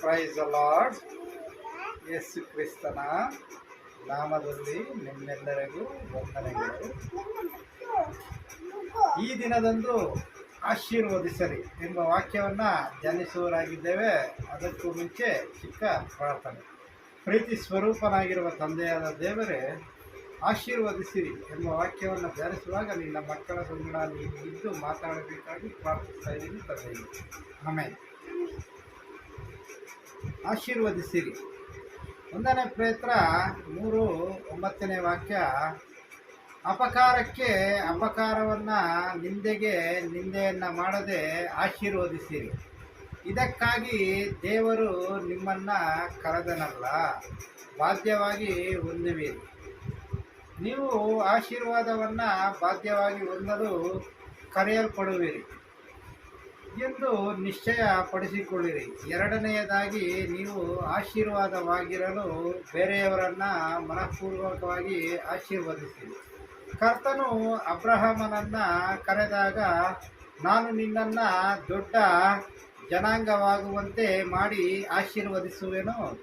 Price lord ಯೇಸು ಕ್ರಿಸ್ತನ ನಾಮದಲ್ಲಿ ನಿಮ್ಮೆಲ್ಲರಿಗೂ ವಂದನೆಗಳು. ಈ ದಿನದಂದು ಆಶೀರ್ವದಿಸಲಿ ಎಂಬ ವಾಕ್ಯವನ್ನು ಧ್ಯಾನಿಸುವರಾಗಿದ್ದೇವೆ ಅದಕ್ಕೂ ಮುಂಚೆ ಚಿಕ್ಕ ಪ್ರಾರ್ಥನೆ. ಪ್ರೀತಿ ಸ್ವರೂಪನಾಗಿರುವ ತಂದೆಯಾದ ದೇವರೇ, ಆಶೀರ್ವದಿಸಿರಿ ಎಂಬ ವಾಕ್ಯವನ್ನು ಧ್ಯಾನಿಸುವಾಗ ನಿನ್ನ ಮಕ್ಕಳ ಸಂಗಡ ನೀವು ಇದ್ದು ಮಾತಾಡಬೇಕಾಗಿ ಪ್ರಾರ್ಥಿಸ್ತಾ ಇದ್ದೀನಿ ತಂದೆಗೆ ಆಮೇಲೆ ಆಶೀರ್ವದಿಸಿರಿ. ಒಂದನೇ ಪ್ರಯತ್ನ ಮೂರು ಒಂಬತ್ತನೇ ವಾಕ್ಯ, ಅಪಕಾರಕ್ಕೆ ಅಪಕಾರವನ್ನು ನಿಂದೆಗೆ ನಿಂದೆಯನ್ನು ಮಾಡದೆ ಆಶೀರ್ವದಿಸಿರಿ. ಇದಕ್ಕಾಗಿ ದೇವರು ನಿಮ್ಮನ್ನು ಕರೆದನಲ್ಲ, ಬಾಧ್ಯವಾಗಿ ಹೊಂದುವಿರಿ. ನೀವು ಆಶೀರ್ವಾದವನ್ನು ಬಾಧ್ಯವಾಗಿ ಹೊಂದಲು ಕರೆಯಲ್ಪಡುವಿರಿ. ಎಂದು ನಿಶ್ಚಯ ಪಡಿಸಿಕೊಳ್ಳಿರಿ. ಎರಡನೆಯದಾಗಿ, ನೀವು ಆಶೀರ್ವಾದವಾಗಿರಲು ಬೇರೆಯವರನ್ನ ಮನಃಪೂರ್ವಕವಾಗಿ ಆಶೀರ್ವದಿಸಿ ಕರ್ತನು ಅಬ್ರಹಾಮನನ್ನ ಕರೆದಾಗ, ನಾನು ನಿನ್ನನ್ನು ದೊಡ್ಡ ಜನಾಂಗವಾಗುವಂತೆ ಮಾಡಿ ಆಶೀರ್ವದಿಸುವೆನು.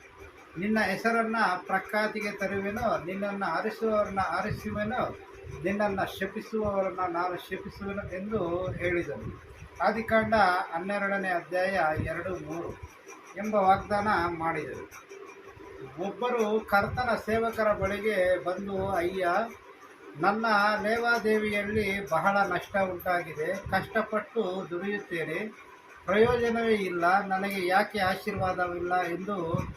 ನಿನ್ನ ಹೆಸರನ್ನು ಪ್ರಖ್ಯಾತಿಗೆ ತರುವೆನು. ನಿನ್ನನ್ನು ಆರಿಸುವವರನ್ನ ಆರಿಸುವೆನು ನಿನ್ನನ್ನು ಶಪಿಸುವವರನ್ನು ನಾನು ಶಪಿಸುವೆನು ಎಂದು ಹೇಳಿದನು. ಆದಿಕಾಂಡ ಹನ್ನೆರಡನೇ ಅಧ್ಯಾಯ ಎರಡು ಮೂರು ಎಂಬ ವಾಗ್ದಾನ ಮಾಡಿದರು. ಒಬ್ಬರು ಕರ್ತನ ಸೇವಕರ ಬಳಿಗೆ ಬಂದು, ಅಯ್ಯ, ನನ್ನ ಲೇವಾದೇವಿಯಲ್ಲಿ ಬಹಳ ನಷ್ಟ ಉಂಟಾಗಿದೆ. ಕಷ್ಟಪಟ್ಟು ದುಡಿಯುತ್ತೇನೆ ಪ್ರಯೋಜನವೇ ಇಲ್ಲ. ನನಗೆ ಯಾಕೆ ಆಶೀರ್ವಾದವಿಲ್ಲ? ಎಂದು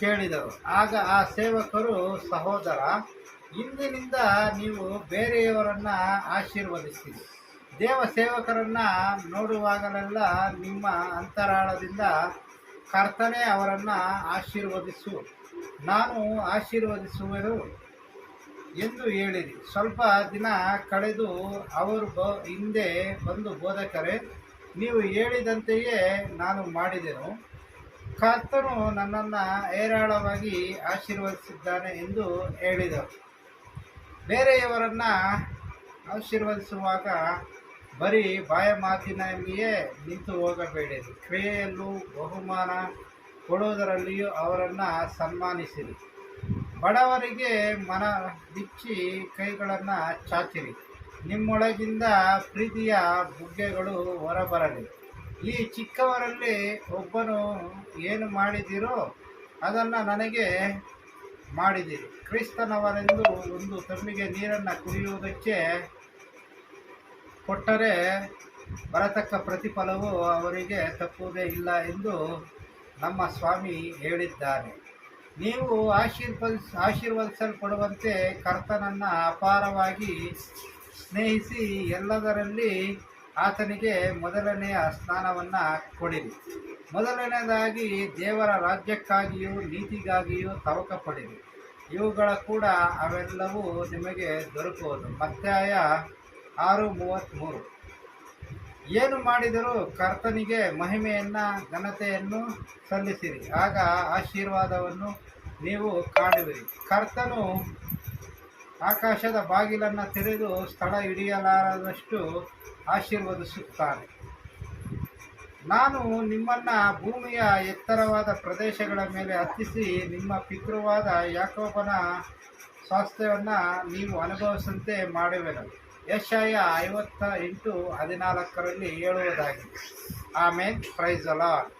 ಕೇಳಿದರು. ಆಗ ಆ ಸೇವಕರು, ಸಹೋದರ, ಇಂದಿನಿಂದ ನೀವು ಬೇರೆಯವರನ್ನು ಆಶೀರ್ವದಿಸಿರಿ ದೇವ ಸೇವಕರನ್ನು ನೋಡುವಾಗಲೆಲ್ಲ ನಿಮ್ಮ ಅಂತರಾಳದಿಂದ ಕರ್ತನೆ ಅವರನ್ನು ಆಶೀರ್ವದಿಸು. ನಾನು ಆಶೀರ್ವದಿಸುವೆನು ಎಂದು ಹೇಳಿರಿ. ಸ್ವಲ್ಪ ದಿನ ಕಳೆದು ಅವರು ಬ, ಹಿಂದೆ ಬಂದು ಬೋಧಕರೇ, ನೀವು ಹೇಳಿದಂತೆಯೇ ನಾನು ಮಾಡಿದೆನು. ಕರ್ತನು ನನ್ನನ್ನು ಹೇರಾಳವಾಗಿ ಆಶೀರ್ವದಿಸಿದ್ದಾನೆ ಎಂದು ಹೇಳಿದರು. ಬೇರೆಯವರನ್ನು ಆಶೀರ್ವದಿಸುವಾಗ ಬರೀ ಬಾಯ ಮಾತಿನಲ್ಲಿಯೇ ನಿಂತು ಹೋಗಬೇಡಿರಿ ಕ್ರಿಯೆಯಲ್ಲೂ ಬಹುಮಾನ ಕೊಡುವುದರಲ್ಲಿಯೂ ಅವರನ್ನು ಸನ್ಮಾನಿಸಿರಿ. ಬಡವರಿಗೆ ಮನ ಬಿಚ್ಚಿ ಕೈಗಳನ್ನು ಚಾಚಿರಿ. ನಿಮ್ಮೊಳಗಿಂದ ಪ್ರೀತಿಯ ಬುಗ್ಗೆಗಳು ಹೊರಬರಲಿ. ಈ ಚಿಕ್ಕವರಲ್ಲಿ ಒಬ್ಬನು ಏನು ಮಾಡಿದಿರೋ ಅದನ್ನು ನನಗೆ ಮಾಡಿದಿರಿ. ಕ್ರಿಸ್ತನವರೆಂದು ಒಂದು ತಮ್ಮಿಗೆ ನೀರನ್ನು ಕುಡಿಯುವುದಕ್ಕೆ ಕೊಟ್ಟರೆ ಬರತಕ್ಕ ಪ್ರತಿಫಲವು ಅವರಿಗೆ ತಪ್ಪುವುದೇ ಇಲ್ಲ ಎಂದು ನಮ್ಮ ಸ್ವಾಮಿ ಹೇಳಿದ್ದಾರೆ. ನೀವು ಆಶೀರ್ವದಿಸ, ಆಶೀರ್ವದಿಸಲ್ಪಡುವಂತೆ ಕರ್ತನನ್ನು ಅಪಾರವಾಗಿ ಸ್ನೇಹಿಸಿ ಎಲ್ಲದರಲ್ಲಿ ಆತನಿಗೆ ಮೊದಲನೆಯ ಸ್ನಾನವನ್ನು ಕೊಡಿರಿ. ಮೊದಲನೆಯದಾಗಿ ದೇವರ ರಾಜ್ಯಕ್ಕಾಗಿಯೂ, ನೀತಿಗಾಗಿಯೂ ತವಕ ಪಡಿರಿ ಇವುಗಳ ಕೂಡ ಅವೆಲ್ಲವೂ ನಿಮಗೆ ದೊರಕುವುದು. ಮತ್ತಾಯ ಆರು ಮೂವತ್ತ್ಮೂರು ಏನು ಮಾಡಿದರೂ ಕರ್ತನಿಗೆ ಮಹಿಮೆಯನ್ನು, ಘನತೆಯನ್ನು ಸಲ್ಲಿಸಿರಿ. ಆಗ ಆಶೀರ್ವಾದವನ್ನು ನೀವು ಕಾಣುವಿರಿ. ಕರ್ತನು ಆಕಾಶದ ಬಾಗಿಲನ್ನು ತೆರೆದು ಸ್ಥಳ ಹಿಡಿಯಲಾರದಷ್ಟು ಆಶೀರ್ವದಿಸುತ್ತಾನೆ. ನಾನು ನಿಮ್ಮನ್ನು ಭೂಮಿಯ ಎತ್ತರವಾದ ಪ್ರದೇಶಗಳ ಮೇಲೆ ಹತ್ತಿಸಿ ನಿಮ್ಮ ಪಿತೃವಾದ ಯಾಕೋಬನ ಸ್ವಾಸ್ಥ್ಯವನ್ನು ನೀವು ಅನುಭವಿಸಂತೆ ಮಾಡುವೆನು. ಯಶಾಯ ಐವತ್ತ ಎಂಟು ಹದಿನಾಲ್ಕರಲ್ಲಿ ಹೇಳುವುದಾಗಿದೆ ಆಮೇಲೆ ಪ್ರೈಸ್ ಅಲಾಟ್